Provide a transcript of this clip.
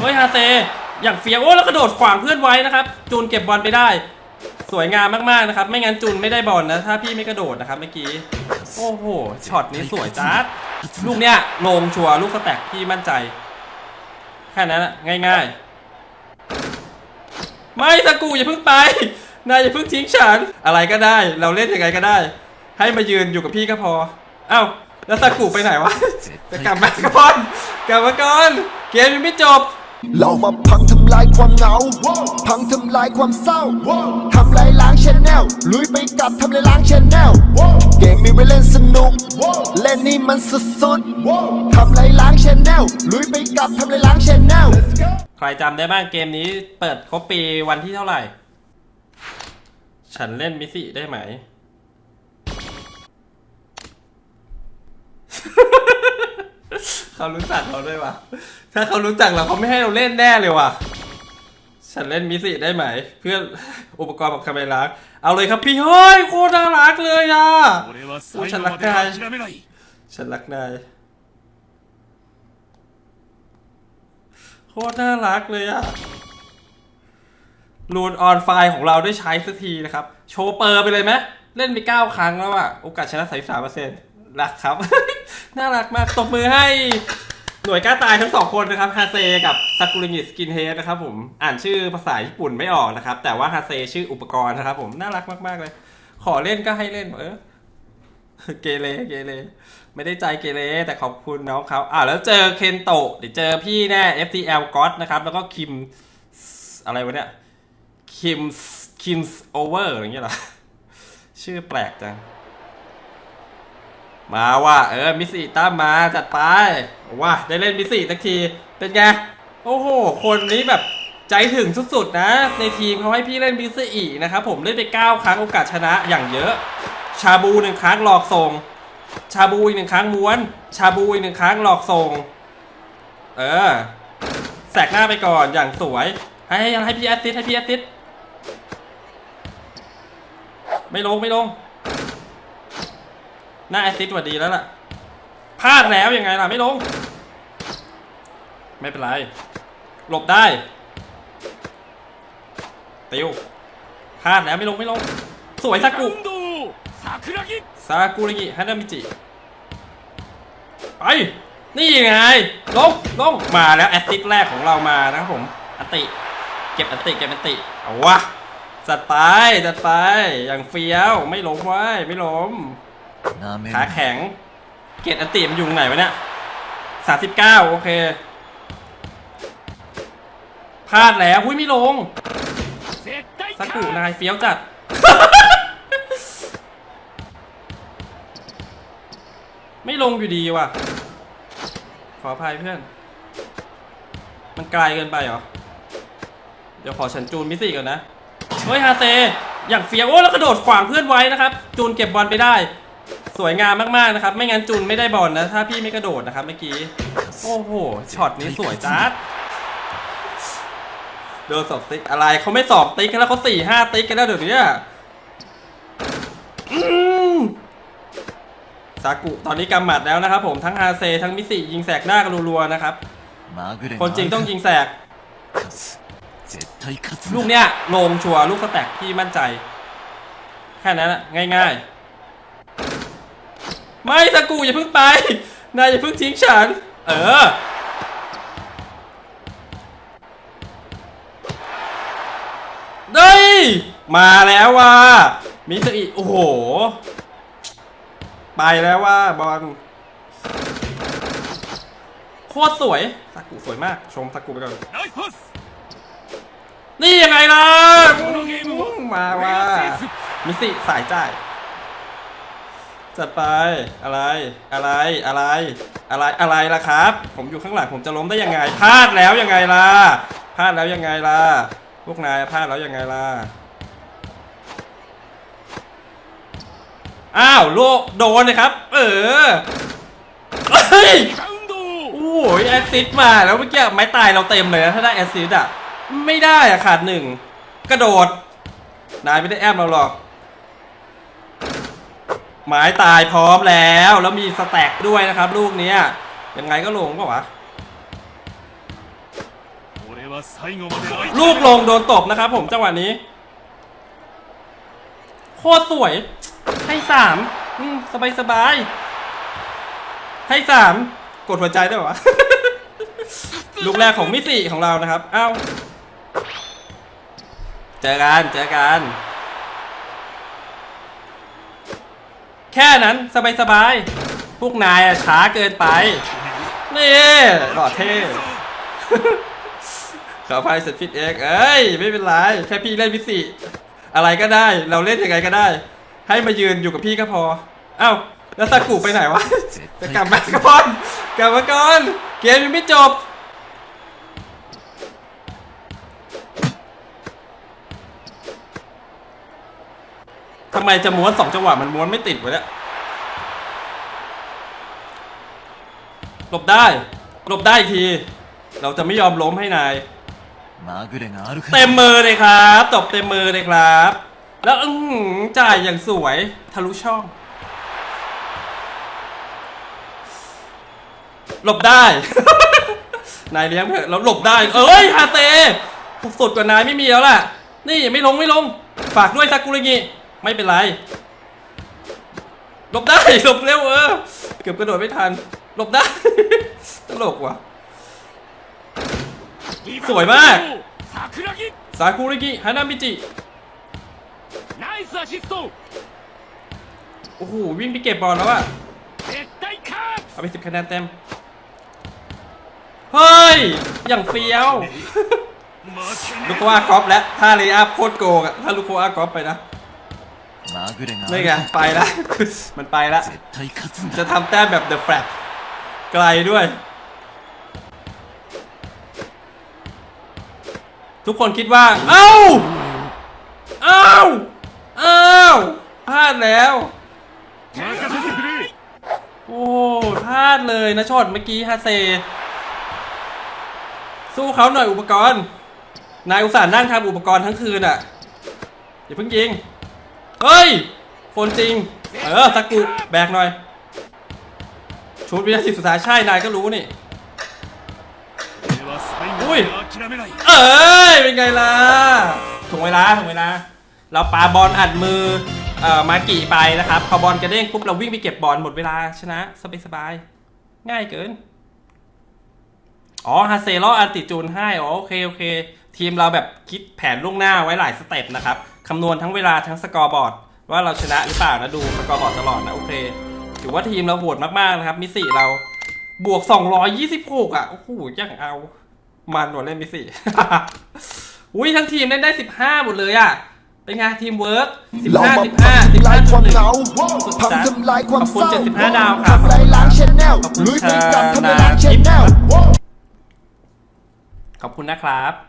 เฮ้ยฮาเซอย่างเฟียวโอ้แล้วกระโดดขวางเพื่อนไว้นะครับ จูนเก็บบอลไปได้ สวยงามมากๆนะครับ ไม่งั้นจูนไม่ได้บอลนะ ถ้าพี่ไม่กระโดดนะครับเมื่อกี้โอ้โหช็อตนี้สวยจัดลูกเนี้ยลงชัวลูกสแต็กพี่มั่นใจแค่นั้นอะง่ายๆ ไม่ตะกูอย่าเพิ่งไปนายอย่าเพิ่งทิ้งฉันอะไรก็ได้ เราเล่นยังไงก็ได้ ให้มายืนอยู่กับพี่ก็พอเอ้าแล้วตะกูไปไหนวะจะกลับมาก่อนกลับมาก่อนเกมยังไม่จบ เรามาพังทำลายความเหงา พังทำลายความเศร้า ทำลายล้างชแนลลุยไปกับทำลายล้างชแนลเกมมีไว้เล่นสนุก เล่นนี่มันสุดๆทำลายล้างชแนลลุยไปกับทำลายล้างชแนลใครจำได้บ้างเกมนี้เปิดครบปีวันที่เท่าไหร่ ฉันเล่นมิสิได้ไหม เขารู้จักเราด้วยวะถ้าเขารู้จักเราเขาไม่ให้เราเล่นแน่เลยวะฉันเล่นมิสิได้ไหม เพื่ออุปกรณ์แบบคาเมรักเอาเลยครับพี่เฮ้ยโคตรน่ารักเลยอะฉันรักนายฉันรักนายโคตรน่ารักเลยอะรูนออนไฟของเราได้ใช้สักทีนะครับ โชว์เปอร์ไปเลยไหมเล่นไปเก้าครั้งแล้วอะ โอกาสชนะสายสามเปอร์เซ็นต์รักครับ น่ารักมากตบมือให้หน่วยกล้าตายทั้งสองคนนะครับฮาเซกับซากุริงิสกินเฮดนะครับผมอ่านชื่อภาษาญี่ปุ่นไม่ออกนะครับ แต่ว่าฮาเซชื่ออุปกรณ์นะครับผมน่ารักมากๆเลย ขอเล่นก็ให้เล่นเออเกเรเกเรไม่ได้ใจเกเรแต่ขอบคุณน้องเขาอ่าแล้วเจอเคนโตะเดี๋ยวเจอพี่แน่ FTL God นะครับ แล้วก็คิมอะไรวะเนี่ยคิมคิมส์โอเวอร์อย่างเงี้ยหรอ ชื่อแปลกจัง มาว่ะเออมิสซิตามมาจัดไปว่ะได้เล่นมิสซิสักทีเป็นไงโอ้โห คนนี้แบบใจถึงสุดๆนะ ในทีมเขาให้พี่เล่นมิสซินะครับผมเล่นไป 9 ครั้งโอกาสชนะอย่างเยอะ ชาบูหนึ่งครั้งหลอกส่ง ชาบูอีกหนึ่งครั้งม้วน ชาบูอีกหนึ่งครั้งหลอกส่ง เออแสกหน้าไปก่อนอย่างสวย ให้ให้ให้พี่แอสซิสให้พี่แอสซิสไม่ลงไม่ลง น่าแอสซิสต์ว่าดีแล้วล่ะพลาดแล้วยังไงล่ะไม่ลง ไม่เป็นไร หลบได้ติวพลาดแล้วไม่ลงไม่ลง สวยซากุซากุระกิฮานามิจิไปนี่ยังไงลงลงมาแล้วแอสซิสต์แรกของเรามานะครับผมอติ เก็บอติเก็บอติเอาวะจัดไปจัดไปอย่างเฟี้ยวไม่ล้มไว้ไม่ล้ม ขาแข็ง เกตอตติมอยู่ไหนวะเนี่ยสามสิบเก้าโอเค พลาดแล้วหุ้ยไม่ลงสักกูนายเฟี้ยวจัด ไม่ลงอยู่ดีว่ะ ขออภัยเพื่อน มันไกลเกินไปเหรอ เดี๋ยวขอฉันจูนมิสิก่อนนะ เฮ้ยฮาเซ อย่างเฟี้ยวโอ้แล้วกระโดดขวางเพื่อนไว้นะครับ จูนเก็บบอลไปได้ สวยงามมากๆนะครับ ไม่งั้นจุนไม่ได้บอลนะ ถ้าพี่ไม่กระโดดนะครับเมื่อกี้ โอ้โห ช็อตนี้สวยจัดโดนสอบติ๊กอะไรเขาไม่สอบติ๊กกันแล้วเขาสี่ห้าติ๊กกันแล้วเดี๋ยวนี้ซากุตอนนี้กำหมัดแล้วนะครับผมทั้งอาเซทั้งมิสิยิงแสกหน้ากันรัวๆนะครับ คนจริงต้องยิงแสก ลูกเนี้ยลงชัวลูกสแต็กที่มั่นใจ แค่นั้นง่ายๆ ไม่สกูอย่าเพิ่งไป นายอย่าเพิ่งทิ้งฉัน เออ ได้มาแล้วว่ามิสอิโอ้โห ไปแล้วว่าบอลโคตรสวยสกูสวยมาก ชมสกูไปก่อน นี่ยังไงล่ะ มาว่ามิสิสายใจ จัดไปอะไรอะไรอะไร อะไรอะไรล่ะครับ ผมอยู่ข้างหลังผมจะล้มได้ยังไงพลาดแล้วยังไงล่ะพลาดแล้วยังไงล่ะพวกนายพลาดแล้วยังไงล่ะอ้าวโลกโดนนะครับ เออเฮ้ยโอ้ยแอซิดมาแล้วเมื่อกี้ไม้ตายเราเต็มเลยนะถ้าได้แอซิดอะไม่ได้อะขาดหนึ่งกระโดด นายไม่ได้แอบเราหรอก หมายตายพร้อมแล้ว แล้วมีสแต็กด้วยนะครับ ลูกนี้ยังไงก็ลงป่าวะลูกลงโดนตบนะครับผมจังหวะนี้ โคตรสวย ให้สามสบายสบาย ให้สามกดหัวใจได้หรอลูกแรกของมิติของเรานะครับ เอ้า เจอกัน เจอกัน แค่นั้นสบายสบายๆพวกนายอะช้าเกินไป นี่หล่อเท่ขออภัยเสร็จฟิตเอ็กเอ้ย ไม่เป็นไร แค่พี่เล่นพิสิอะไรก็ได้ เราเล่นยังไงก็ได้ ให้มายืนอยู่กับพี่ก็พอ เอ้า แล้วสากุไปไหนวะ จะกลับมาก่อน กลับมาก่อน เกมยังไม่จบ ทำไมจะม้วนสองจังหวะมันม้วนไม่ติดวะเนี่ย หลบได้ หลบได้อีกที เราจะไม่ยอมล้มให้นาย まぐれがあるか เต็มมือเลยครับตบเต็มมือเลยครับ แล้วอื้อหือจ่ายอย่างสวยทะลุช่อง หลบได้ นายเลี้ยงเถอะเราหลบได้ เอ้ยฮาเตสุดกว่านายไม่มีแล้วล่ะ นี่ไม่ลงไม่ลง ฝากด้วยซากุระงิ ไม่เป็นไรหลบได้หลบเร็วเออเกือบกระโดดไม่ทันหลบได้ ตลกว่ะ สวยมากซาคุริกิฮานามิจิโอ้โหวิ่งไปเก็บบอลแล้วอะเอาไปสิบคะแนนเต็ม เฮ้ย อย่างเฟี้ยว ลูกว่ากอล์แล้วท่าเลย์อัโคตรโกงอะถ้าลูกว่ากอล์ไปนะ นี่ไงไปละมันไปละจะทำแต้มแบบเดอะแฟลไกลด้วย ทุกคนคิดว่า เอ้า เอ้า เอ้าพลาดแล้ว โอ้พลาดเลยนะชดเมื่อกี้ฮาเซ สู้เขาหน่อยอุปกรณ์ นายอุตส่าห์นั่งทำอุปกรณ์ทั้งคืนอะ อย่าเพิ่งยิง เฮ้ยฝนจริง เออสักกูแบกหน่อย ชุดวินาทีสุดท้ายใช่ นายก็รู้นี่ อุ้ย เอ้ย เป็นไงล่ะถุงเวลาถุงเวลา เราปาบอลอัดมือเอ่อมากี่ไปนะครับ พอบอลกระเด้งปุ๊บเราวิ่งไปเก็บบอลหมดเวลาชนะสบายสบายง่ายเกิน อ๋อฮาเซลรอันติจูนให้ อ๋อโอเคโอเค ทีมเราแบบคิดแผนล่วงหน้าไว้หลายสเต็ปนะครับ คำนวณทั้งเวลาทั้งสกอร์บอร์ด ว่าเราชนะหรือเปล่านะดูสกอร์บอร์ดตลอดนะโอเค ถือว่าทีมเราโหดมากๆนะครับมิสซี่เราบวก 226 อะ โอ้โหยังเอา มันหมดเล่นมิสซี่อุ้ยทั้งทีมเล่นได้ 15 หมดเลยอะเป็นไงทีมเวิร์กเรา15มา15พังทำลายความเหงา15พังทำลายความขอบคุณเศร้า75ดาวครับทำลายล้างชแนลขอบคุณลุยไปกับครับทำลายล้างชแนลขอบคุณนะครับ